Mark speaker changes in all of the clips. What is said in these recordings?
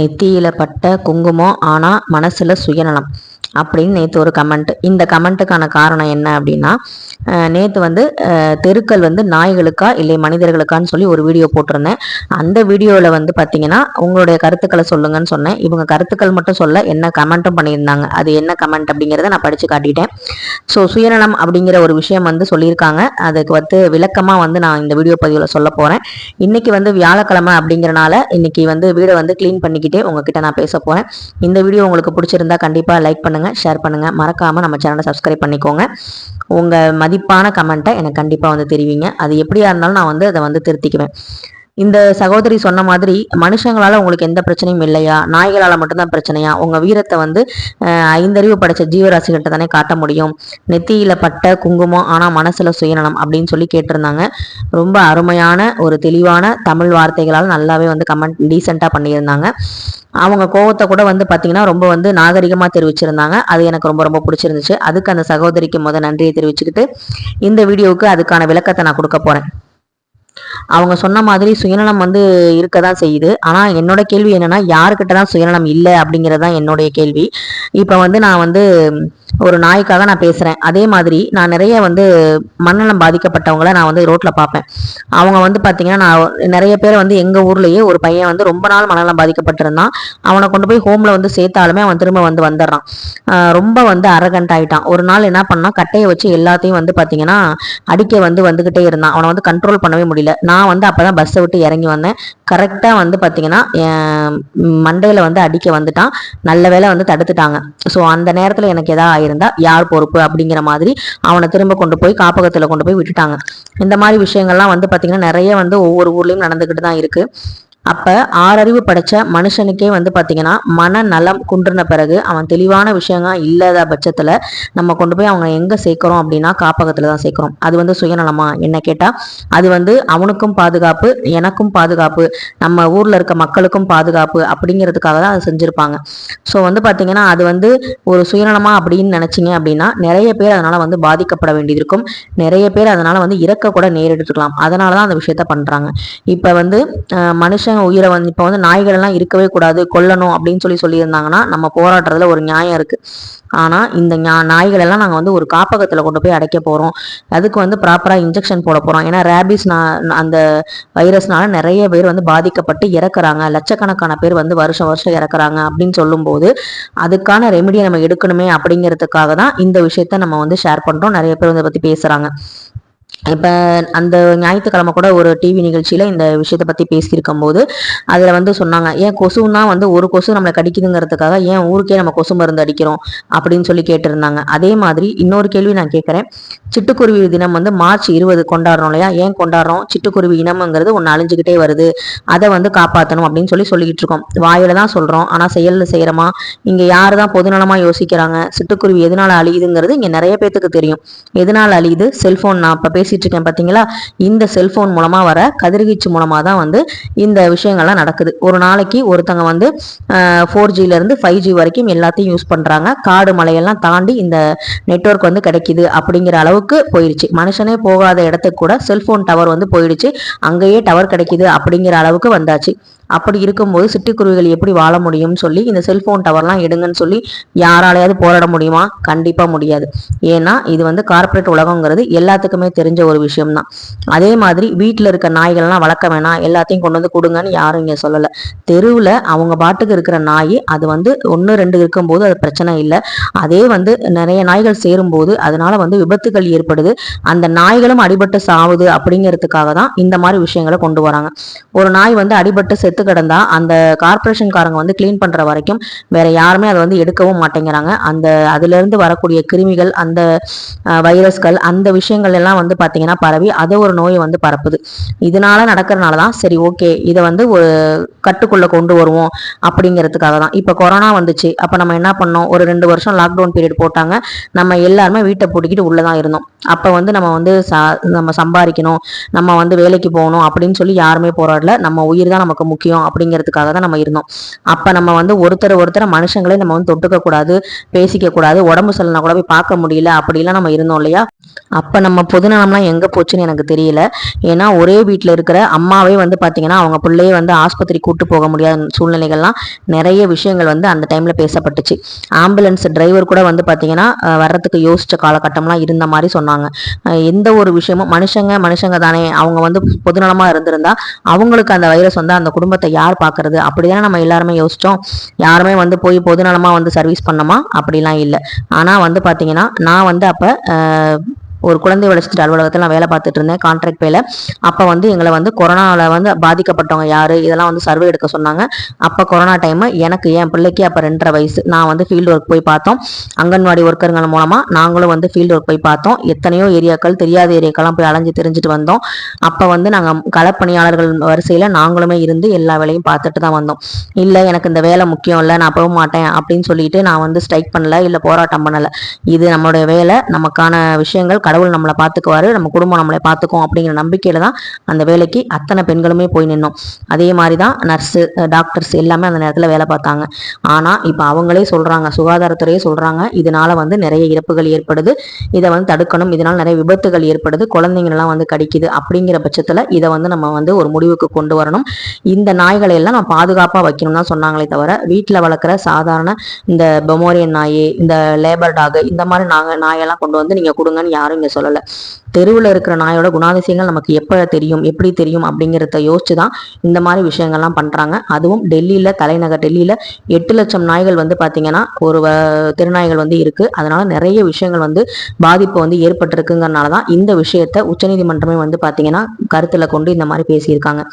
Speaker 1: நெத்தியில் பட்ட குங்குமம் ஆனால் மனசில் சுயநலம் அப்படின்னு நேற்று ஒரு கமெண்ட் இந்த கமெண்ட்டுக்கான காரணம் என்ன அப்படின்னா நேற்று வந்து தெருக்கள் வந்து நாய்களுக்கா இல்லை மனிதர்களுக்கான்னு சொல்லி ஒரு வீடியோ போட்டிருந்தேன். அந்த வீடியோவில் வந்து பார்த்தீங்கன்னா உங்களுடைய கருத்துக்களை சொல்லுங்கன்னு சொன்னேன். இவங்க கருத்துக்கள் மட்டும் சொல்ல என்ன கமெண்ட்டும் பண்ணியிருந்தாங்க. அது என்ன கமெண்ட் அப்படிங்கிறத நான் படித்து காட்டிட்டேன். ஸோ சுயநலம் அப்படிங்கிற ஒரு விஷயம் வந்து சொல்லியிருக்காங்க. அதுக்கு வந்து விளக்கமாக வந்து நான் இந்த வீடியோ பதிவில் சொல்ல போகிறேன் இன்னைக்கு வந்து வியாழக்கிழமை அப்படிங்கிறனால இன்னைக்கு வந்து வீடை வந்து க்ளீன் பண்ணிக்கிட்டே உங்ககிட்ட நான் பேச போகிறேன் இந்த வீடியோ உங்களுக்கு பிடிச்சிருந்தா கண்டிப்பாக லைக் பண்ணுங்கள் ஷேர் பண்ணுங்கள் மறக்காமல் நம்ம சேனலை சப்ஸ்கிரைப் பண்ணிக்கோங்க. உங்கள் மதிப்பான கமெண்ட்டை எனக்கு கண்டிப்பாக வந்து தெரிவிங்க. அது எப்படியா இருந்தாலும் நான் வந்து அதை வந்து திருத்திக்குவேன். இந்த சகோதரி சொன்ன மாதிரி மனுஷங்களால் உங்களுக்கு எந்த பிரச்சனையும் இல்லையா? நாய்களால் மட்டும்தான் பிரச்சனையா? உங்கள் வீரத்தை வந்து ஐந்தறிவு படைச்ச ஜீவராசிகிட்ட தானே காட்ட முடியும். நெத்தியில் பட்ட குங்குமம் ஆனால் மனசில் சுயநலம் அப்படின்னு சொல்லி கேட்டிருந்தாங்க. ரொம்ப அருமையான ஒரு தெளிவான தமிழ் வார்த்தைகளால் நல்லாவே வந்து கமெண்ட் டீசெண்டாக பண்ணியிருந்தாங்க. அவங்க கோவத்தை கூட வந்து பார்த்தீங்கன்னா ரொம்ப வந்து நாகரிகமாக தெரிவிச்சிருந்தாங்க. அது எனக்கு ரொம்ப ரொம்ப பிடிச்சிருந்துச்சு. அதுக்கு அந்த சகோதரிக்கு முத நன்றியை தெரிவிச்சுக்கிட்டு இந்த வீடியோவுக்கு அதுக்கான விளக்கத்தை நான் கொடுக்க போகிறேன் அவங்க சொன்ன மாதிரி சுயநலம் வந்து இருக்க தான் செய்யுது. ஆனால் என்னோட கேள்வி என்னன்னா யாருக்கிட்ட தான் சுயநலம் இல்லை அப்படிங்கிறது தான் என்னுடைய கேள்வி. இப்போ வந்து நான் வந்து ஒரு நாய்க்காக நான் பேசுகிறேன் அதே மாதிரி நான் நிறைய வந்து மனநலம் பாதிக்கப்பட்டவங்கள நான் வந்து ரோட்டில் பார்ப்பேன். அவங்க வந்து பார்த்தீங்கன்னா நான் நிறைய பேர் வந்து எங்கள் ஊர்லேயே ஒரு பையன் வந்து ரொம்ப நாள் மனநலம் பாதிக்கப்பட்டிருந்தான். அவனை கொண்டு போய் ஹோமில் வந்து சேர்த்தாலுமே அவன் திரும்ப வந்து வந்துடுறான். ரொம்ப வந்து அரகண்ட் ஆகிட்டான் ஒரு நாள் என்ன பண்ணால் கட்டையை வச்சு எல்லாத்தையும் வந்து பார்த்தீங்கன்னா அடிக்க வந்து வந்துக்கிட்டே இருந்தான். அவனை வந்து கண்ட்ரோல் பண்ணவே முடியல. நான் வந்து அப்போ தான் பஸ்ஸை விட்டு இறங்கி வந்தேன். கரெக்டாக வந்து பார்த்தீங்கன்னா மண்டையில் வந்து அடிக்க வந்துட்டான். நல்ல வேலை வந்து தடுத்துட்டாங்க. ஸோ அந்த நேரத்தில் எனக்கு எதாவது ஆயிருந்தா யார் பொறுப்பு அப்படிங்கிற மாதிரி அவனை திரும்ப கொண்டு போய் காப்பகத்தில் கொண்டு போய் விட்டுட்டாங்க. இந்த மாதிரி விஷயங்கள்லாம் வந்து பார்த்தீங்கன்னா நிறைய வந்து ஒவ்வொரு ஊர்லேயும் நடந்துக்கிட்டு தான் இருக்கு. அப்ப ஆறறிவு படைச்ச மனுஷனுக்கே வந்து பாத்தீங்கன்னா மனநலம் குன்றின பிறகு அவன் தெளிவான விஷயங்கள் இல்லாத பட்சத்துல நம்ம கொண்டு போய் அவங்க எங்க சேர்க்கிறோம் அப்படின்னா காப்பகத்தில் தான் சேர்க்கிறோம். அது வந்து சுயநலமா? என்ன கேட்டா அது வந்து அவனுக்கும் பாதுகாப்பு எனக்கும் பாதுகாப்பு நம்ம ஊர்ல இருக்க மக்களுக்கும் பாதுகாப்பு அப்படிங்கிறதுக்காக தான் அதை செஞ்சிருப்பாங்க. ஸோ வந்து பாத்தீங்கன்னா அது வந்து ஒரு சுயநலமா அப்படின்னு நினைச்சீங்க அப்படின்னா நிறைய பேர் அதனால வந்து பாதிக்கப்பட வேண்டியது இருக்கும் நிறைய பேர் அதனால வந்து இறக்க கூட நேரிட்டுருக்கலாம் அதனால தான் அந்த விஷயத்த பண்றாங்க. இப்போ வந்து மனுஷன் மனுஷன் உயிரை வந்து இப்போ வந்து நாய்கள் எல்லாம் இருக்கவே கூடாது கொல்லணும் அப்படின்னு சொல்லி சொல்லியிருந்தாங்கன்னா நம்ம போராடுறதுல ஒரு நியாயம் இருக்குது ஆனால் இந்த ஞா- நாய்கள் எல்லாம் வந்து ஒரு காப்பகத்தில் கொண்டு போய் அடைக்க போகிறோம் அதுக்கு வந்து ப்ராப்பராக இன்ஜெக்ஷன் போட போகிறோம் ஏன்னா ரேபிஸ் அந்த வைரஸ்னால நிறைய பேர் வந்து பாதிக்கப்பட்டு இறக்குறாங்க. லட்சக்கணக்கான பேர் வந்து வருஷம் வருஷம் இறக்குறாங்க அப்படின்னு சொல்லும்போது அதுக்கான ரெமெடியை நம்ம எடுக்கணுமே அப்படிங்கிறதுக்காக தான் இந்த விஷயத்த நம்ம வந்து ஷேர் பண்ணுறோம் நிறைய பேர் வந்து பற்றி பேசுகிறாங்க இப்போ அந்த ஞாயிற்றுக்கிழமை கூட ஒரு டிவி நிகழ்ச்சியில் இந்த விஷயத்தை பற்றி பேசியிருக்கும் போது அதில் வந்து சொன்னாங்க ஏன் கொசுன்னா வந்து ஒரு கொசு நம்மளை கடிக்குதுங்கிறதுக்காக ஏன் ஊருக்கே நம்ம கொசு மருந்து அடிக்கிறோம்? அப்படின்னு சொல்லி கேட்டிருந்தாங்க. அதே மாதிரி இன்னொரு கேள்வி நான் கேட்குறேன். சிட்டுக்குருவி தினம் வந்து மார்ச் இருபது கொண்டாடுறோம் இல்லையா? ஏன் கொண்டாடுறோம்? சிட்டுக்குருவி இனம்ங்கிறது ஒன்று அழிஞ்சுக்கிட்டே வருது. அதை வந்து காப்பாற்றணும் அப்படின்னு சொல்லி சொல்லிக்கிட்டு இருக்கோம். வாயில தான் சொல்கிறோம் ஆனால் செயலில் செய்கிறோமா இங்கே யார் தான் பொதுநலமாக யோசிக்கிறாங்க? சிட்டுக்குருவி எதனால் அழியுதுங்கிறது இங்கே நிறைய பேத்துக்கு தெரியும். எதனால் அழியுது? செல்ஃபோன் நான் இப்போ பேசிகிட்டு இருக்கேன் பார்த்தீங்களா இந்த செல்ஃபோன் மூலமாக வர கதிர்வீச்சு மூலமாக தான் வந்து இந்த விஷயங்கள்லாம் நடக்குது. ஒரு நாளைக்கு ஒருத்தங்க வந்து ஃபோர் ஜியிலேருந்து ஃபைவ் ஜி வரைக்கும் எல்லாத்தையும் யூஸ் பண்ணுறாங்க காடு மலையெல்லாம் தாண்டி இந்த நெட்வொர்க் வந்து கிடைக்கிது அப்படிங்கிற அளவுக்கு போயிடுச்சு மனுஷனே போகாத இடத்துக்கு கூட செல்ஃபோன் டவர் வந்து போயிடுச்சு. அங்கேயே டவர் கிடைக்கிது அப்படிங்கிற அளவுக்கு வந்தாச்சு. அப்படி இருக்கும்போது சிட்டுக்குருவிகள் எப்படி வாழ முடியும்னு சொல்லி இந்த செல்ஃபோன் டவர்லாம் எடுங்கன்னு சொல்லி யாராலையாவது போராட முடியுமா? கண்டிப்பாக முடியாது. ஏன்னா இது வந்து கார்ப்பரேட் உலகங்கிறது எல்லாத்துக்குமே தெரிஞ்ச ஒரு விஷயம்தான். அதே மாதிரி வீட்டில் இருக்க நாய்கள்லாம் வளர்க்க வேணாம். எல்லாத்தையும் கொண்டு வந்து கொடுங்கன்னு யாரும் இங்கே சொல்லலை. தெருவில் அவங்க பாட்டுக்கு இருக்கிற நாய் அது வந்து ஒன்று ரெண்டு இருக்கும்போது அது பிரச்சனை இல்லை. அதே வந்து நிறைய நாய்கள் சேரும்போது அதனால வந்து விபத்துகள் ஏற்படுது. அந்த நாய்களும் அடிபட்டு சாவுது அப்படிங்கிறதுக்காக தான் இந்த மாதிரி விஷயங்களை கொண்டு வராங்க. ஒரு நாய் வந்து அடிபட்டு செத்து கிடந்தா அந்த கார்பரேஷன்காரங்க வந்து க்ளீன் பண்ணுற வரைக்கும் வேற யாருமே அதை வந்து எடுக்கவும் மாட்டேங்கிறாங்க. அந்த அதுலேருந்து வரக்கூடிய கிருமிகள் அந்த வைரஸ்கள் அந்த விஷயங்கள் எல்லாம் வந்து பார்த்தீங்கன்னா பரவி அது ஒரு நோயை வந்து பரப்புது. இதனால நடக்கிறனால தான் சரி ஓகே இதை வந்து ஒரு கட்டுக்குள்ளே கொண்டு வருவோம் அப்படிங்கிறதுக்காக தான். இப்போ கொரோனா வந்துச்சு. அப்போ நம்ம என்ன பண்ணோம்? ஒரு ரெண்டு வருஷம் லாக்டவுன் பீரியட் போட்டாங்க. நம்ம எல்லாருமே வீட்டை பூட்டிக்கிட்டு உள்ளே தான் இருந்தோம். அப்போ வந்து நம்ம வந்து சா நம்ம சம்பாதிக்கணும் நம்ம வந்து வேலைக்கு போகணும் அப்படின்னு சொல்லி யாருமே போராடல. நம்ம உயிர் தான் நமக்கு முக்கியம் அப்படிங்கிறதுக்காக தான் நம்ம இருந்தோம். அப்போ நம்ம வந்து ஒருத்தர் ஒருத்தர் மனுஷங்களே நம்ம வந்து தொட்டுக்க கூடாது பேசிக்க கூடாது உடம்பு சரியில்லைனா கூட போய் பார்க்க முடியல அப்படிலாம் நம்ம இருந்தோம் இல்லையா? அப்போ நம்ம பொதுநலம் பொதுநலம்லாம் எங்கே போச்சுன்னு எனக்கு தெரியல. ஏன்னா ஒரே வீட்டில் இருக்கிற அம்மாவே வந்து பார்த்தீங்கன்னா அவங்க பிள்ளையே வந்து ஆஸ்பத்திரி கூட்டு போக முடியாத சூழ்நிலைகள்லாம் நிறைய விஷயங்கள் வந்து அந்த டைமில் பேசப்பட்டுச்சு. ஆம்புலன்ஸ் டிரைவர் கூட வந்து பார்த்தீங்கன்னா வர்றதுக்கு யோசித்த காலகட்டம்லாம் இருந்த மாதிரி சொன்னாங்க. எந்த ஒரு விஷயமும் மனுஷங்க மனுஷங்க தானே. அவங்க வந்து பொதுநலமாக இருந்திருந்தா அவங்களுக்கு அந்த வைரஸ் வந்து அந்த குடும்பத்தை யார் பார்க்கறது? அப்படிதானே நம்ம எல்லாருமே யோசிச்சோம். யாருமே வந்து போய் பொதுநலமாக வந்து சர்வீஸ் பண்ணோமா? அப்படிலாம் இல்லை. ஆனால் வந்து பார்த்தீங்கன்னா நான் வந்து அப்போ ஒரு குழந்தை வளர்ச்சிட்டு அலுவலகத்தில் நான் வேலை பார்த்துட்டு இருந்தேன். கான்ட்ராக்ட் வேலை அப்போ வந்து எங்களை வந்து கொரோனாவில் வந்து பாதிக்கப்பட்டவங்க யார்? இதெல்லாம் வந்து சர்வே எடுக்க சொன்னாங்க. அப்போ கொரோனா டைமு எனக்கு என் பிள்ளைக்கு அப்போ ரெண்டரை வயசு. நான் வந்து ஃபீல்டு ஒர்க் போய் பார்த்தோம். அங்கன்வாடி ஒர்க்கருங்கள் மூலமாக நாங்களும் வந்து ஃபீல்டு ஒர்க் போய் பார்த்தோம். எத்தனையோ ஏரியாக்கள் தெரியாத ஏரியாக்கெல்லாம் போய் அலைஞ்சு தெரிஞ்சுட்டு வந்தோம். அப்போ வந்து நாங்கள் களப்பணியாளர்கள் வரிசையில் நாங்களுமே இருந்து எல்லா வேலையும் பார்த்துட்டு தான் வந்தோம். இல்லை எனக்கு இந்த வேலை முக்கியம் இல்லை நான் போக மாட்டேன் அப்படின்னு சொல்லிட்டு நான் வந்து ஸ்ட்ரைக் பண்ணல இல்லை போராட்டம் பண்ணலை. இது நம்மளுடைய வேலை. நமக்கான விஷயங்கள் கடவுள் நம்மளை பார்த்துக்குவாரு நம்ம குடும்பம் நம்மளை பார்த்துக்கும் அப்படிங்கிற நம்பிக்கையில தான் அந்த வேலைக்கு அத்தனை பெண்களுமே போய் நின்னோம். அதே மாதிரி தான் நர்ஸு டாக்டர்ஸ் எல்லாமே அந்த நேரத்தில் வேலை பார்த்தாங்க. ஆனால் இப்போ அவங்களே சொல்கிறாங்க சுகாதாரத்துறையே சொல்கிறாங்க இதனால் வந்து நிறைய இறப்புகள் ஏற்படுது இதை வந்து தடுக்கணும் இதனால் நிறைய விபத்துகள் ஏற்படுது குழந்தைங்களெல்லாம் வந்து கடிக்குது அப்படிங்கிற பட்சத்தில் இதை வந்து நம்ம வந்து ஒரு முடிவுக்கு கொண்டு வரணும். இந்த நாய்களை எல்லாம் நம்ம பாதுகாப்பாக வைக்கணும் தான் சொன்னாங்களே தவிர வீட்டில் வளர்க்குற சாதாரண இந்த பொமோரியன் நாய் இந்த லேபர் டாக் இந்த மாதிரி நாங்கள் நாயெல்லாம் கொண்டு வந்து நீங்கள் கொடுங்கன்னு யாரும் இங்கே சொல்லலை. தெருவில் இருக்கிற நாயோட குணாதிசயங்கள் நமக்கு எப்போ தெரியும் எப்படி தெரியும் அப்படிங்கிறத யோசிச்சு தான் இந்த மாதிரி விஷயங்கள்லாம் பண்ணுறாங்க அதுவும் டெல்லியில் தலைநகர் டெல்லியில் எட்டு லட்சம் நாய்கள் வந்து பார்த்திங்கன்னா ஒரு திருநாய்கள் வந்து இருக்குது அதனால் நிறைய விஷயங்கள் வந்து பாதிப்பு வந்து ஏற்பட்டிருக்குங்கிறனால தான் இந்த விஷயத்த உச்சநீதிமன்றமே வந்து பார்த்திங்கன்னா கருத்தில் கொண்டு இந்த மாதிரி பேசியிருக்காங்க.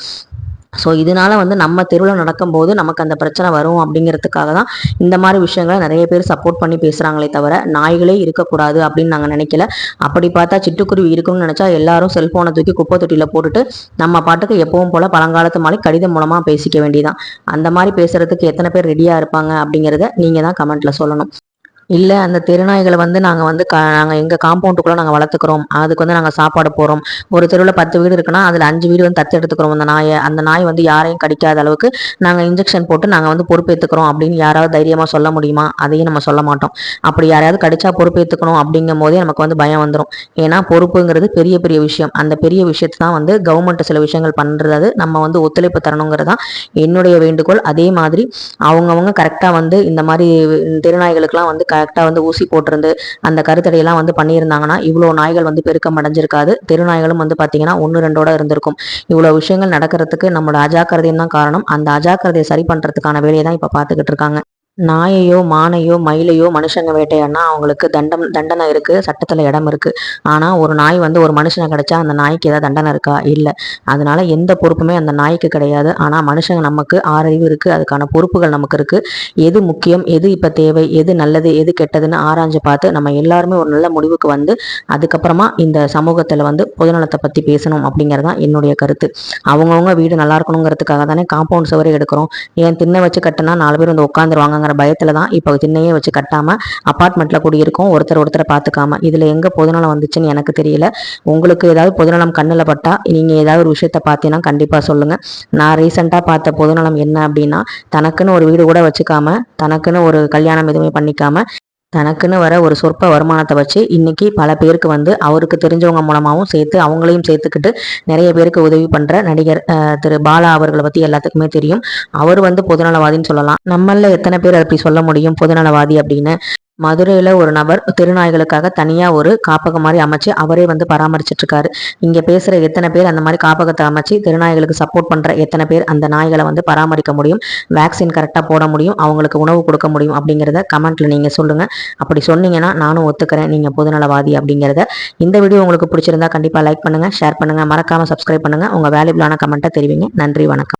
Speaker 1: ஸோ இதனால வந்து நம்ம தெருவில் நடக்கும்போது நமக்கு அந்த பிரச்சனை வரும் அப்படிங்கிறதுக்காக தான் இந்த மாதிரி விஷயங்களை நிறைய பேர் சப்போர்ட் பண்ணி பேசுகிறாங்களே தவிர நாய்களே இருக்கக்கூடாது அப்படின்னு நாங்கள் நினைக்கல. அப்படி பார்த்தா சிட்டுக்குருவி இருக்கும்னு நினச்சா எல்லாரும் செல்ஃபோனை தூக்கி குப்பை தொட்டியில் போட்டுட்டு நம்ம பாட்டுக்கு எப்பவும் போல் பழங்காலத்து மாதிரி கடிதம் மூலமாக பேசிக்க வேண்டியதான் அந்த மாதிரி பேசுகிறதுக்கு எத்தனை பேர் ரெடியாக இருப்பாங்க அப்படிங்கிறத நீங்கள் தான் கமெண்ட்டில் சொல்லணும். இல்லை அந்த தெருநாய்களை வந்து நாங்கள் வந்து க நாங்கள் எங்கள் காம்பவுண்டுக்குள்ளே நாங்கள் வளர்த்துக்கிறோம். அதுக்கு வந்து நாங்கள் சாப்பாடு போகிறோம் ஒரு தெருவில் பத்து வீடு இருக்குன்னா அதில் அஞ்சு வீடு வந்து தத்து எடுத்துக்கிறோம். அந்த நாயை அந்த நாய் வந்து யாரையும் கடிக்காத அளவுக்கு நாங்கள் இன்ஜெக்ஷன் போட்டு நாங்கள் வந்து பொறுப்பேற்றுக்கிறோம் அப்படின்னு யாராவது தைரியமாக சொல்ல முடியுமா? அதையும் நம்ம சொல்ல மாட்டோம். அப்படி யாரையாவது கடிச்சா பொறுப்பேற்றுக்கணும் அப்படிங்கும் போதே நமக்கு வந்து பயம் வந்துடும் ஏன்னா பொறுப்புங்கிறது பெரிய பெரிய விஷயம். அந்த பெரிய விஷயத்தை தான் வந்து கவர்மெண்ட் சில விஷயங்கள் பண்ணுறது நம்ம வந்து ஒத்துழைப்பு தரணுங்கிறது தான் என்னுடைய வேண்டுகோள். அதே மாதிரி அவங்கவுங்க கரெக்டாக வந்து இந்த மாதிரி திருநாய்களுக்கெல்லாம் வந்து க கரெக்டாக வந்து ஊசி போட்டிருந்து அந்த கருத்தடையெல்லாம் வந்து பண்ணியிருந்தாங்கன்னா இவ்வளோ நாய்கள் வந்து பெருக்கம் அடைஞ்சிருக்காது. தெருநாய்களும் வந்து பார்த்தீங்கன்னா ஒன்று ரெண்டோட இருந்திருக்கும். இவ்வளோ விஷயங்கள் நடக்கிறதுக்கு நம்மளோட அஜாக்கிரதையும் தான் காரணம். அந்த அஜாக்கிரதையை சரி பண்ணுறதுக்கான வேலையை தான் இப்போ பார்த்துக்கிட்டு இருக்காங்க. நாயையோ மானையோ மயிலையோ மனுஷங்க வேட்டையாடினா அவங்களுக்கு தண்டம் தண்டனை இருக்குது சட்டத்தில் இடம் இருக்குது ஆனால் ஒரு நாய் வந்து ஒரு மனுஷனை கிடைச்சா அந்த நாய்க்கு ஏதாவது தண்டனை இருக்கா? இல்லை. அதனால எந்த பொறுப்புமே அந்த நாய்க்கு கிடையாது. ஆனால் மனுஷங்க நமக்கு ஆறறிவு இருக்குது அதுக்கான பொறுப்புகள் நமக்கு இருக்குது எது முக்கியம் எது இப்போ தேவை எது நல்லது எது கெட்டதுன்னு ஆராய்ஞ்சு பார்த்து நம்ம எல்லாருமே ஒரு நல்ல முடிவுக்கு வந்து அதுக்கப்புறமா இந்த சமூகத்தில் வந்து பொதுநலத்தை பற்றி பேசணும் அப்படிங்கிறது தான் என்னுடைய கருத்து. அவங்கவுங்க வீடு நல்லா இருக்கணுங்கிறதுக்காக தானே காம்பவுண்ட் சுவரே எடுக்கிறோம். ஏன் தின்ன வச்சு கட்டினா நாலு பேர் வந்து உட்காந்துருவாங்க அப்படிங்கிற பயத்தில் தான் இப்போ திண்ணையே வச்சு கட்டாமல் அப்பார்ட்மெண்ட்டில் குடியிருக்கோம் ஒருத்தர் ஒருத்தரை பார்த்துக்காம. இதில் எங்கே பொதுநலம் வந்துச்சுன்னு எனக்கு தெரியல. உங்களுக்கு ஏதாவது பொதுநலம் கண்ணில் பட்டா நீங்கள் ஏதாவது ஒரு விஷயத்த பார்த்தீங்கன்னா கண்டிப்பாக சொல்லுங்கள் நான் ரீசெண்டாக பார்த்த பொதுநலம் என்ன அப்படின்னா தனக்குன்னு ஒரு வீடு கூட வச்சுக்காம தனக்குன்னு ஒரு கல்யாணம் எதுவுமே பண்ணிக்காம தனக்குன்னு வர ஒரு சொற்ப வருமானத்தை வச்சு இன்னைக்கு பல பேருக்கு வந்து அவருக்கு தெரிஞ்சவங்க மூலமாகவும் சேர்த்து அவங்களையும் சேர்த்துக்கிட்டு நிறைய பேருக்கு உதவி பண்ற நடிகர் திரு பாலா அவர்களை பத்தி எல்லாத்துக்குமே தெரியும். அவர் வந்து பொதுநலவாதின்னு சொல்லலாம். நம்மள எத்தனை பேர் அப்படி சொல்ல முடியும்? பொதுநலவாதி அப்படின்னு. மதுரையில் ஒரு நபர் திருநாய்களுக்காக தனியாக ஒரு காப்பகம் மாதிரி அமைச்சு அவரே வந்து பராமரிச்சுட்டு இருக்காரு இங்கே பேசுகிற எத்தனை பேர் அந்த மாதிரி காப்பகத்தை அமைச்சு திருநாய்களுக்கு சப்போர்ட் பண்ணுற எத்தனை பேர் அந்த நாய்களை வந்து பராமரிக்க முடியும்? வேக்சின் கரெக்டாக போட முடியும்? அவங்களுக்கு உணவு கொடுக்க முடியும்? அப்படிங்கிறத கமெண்ட்ல நீங்கள் சொல்லுங்கள் அப்படி சொன்னீங்கன்னா நானும் ஒத்துக்கிறேன். நீங்கள் பொதுநலவாதி அப்படிங்கிறத. இந்த வீடியோ உங்களுக்கு பிடிச்சிருந்தா கண்டிப்பாக லைக் பண்ணுங்கள் ஷேர் பண்ணுங்கள் மறக்காமல் சப்ஸ்கிரைப் பண்ணுங்கள் உங்கள் வேல்யூபிளான கமெண்ட்டை தெரிவிங்க. நன்றி வணக்கம்.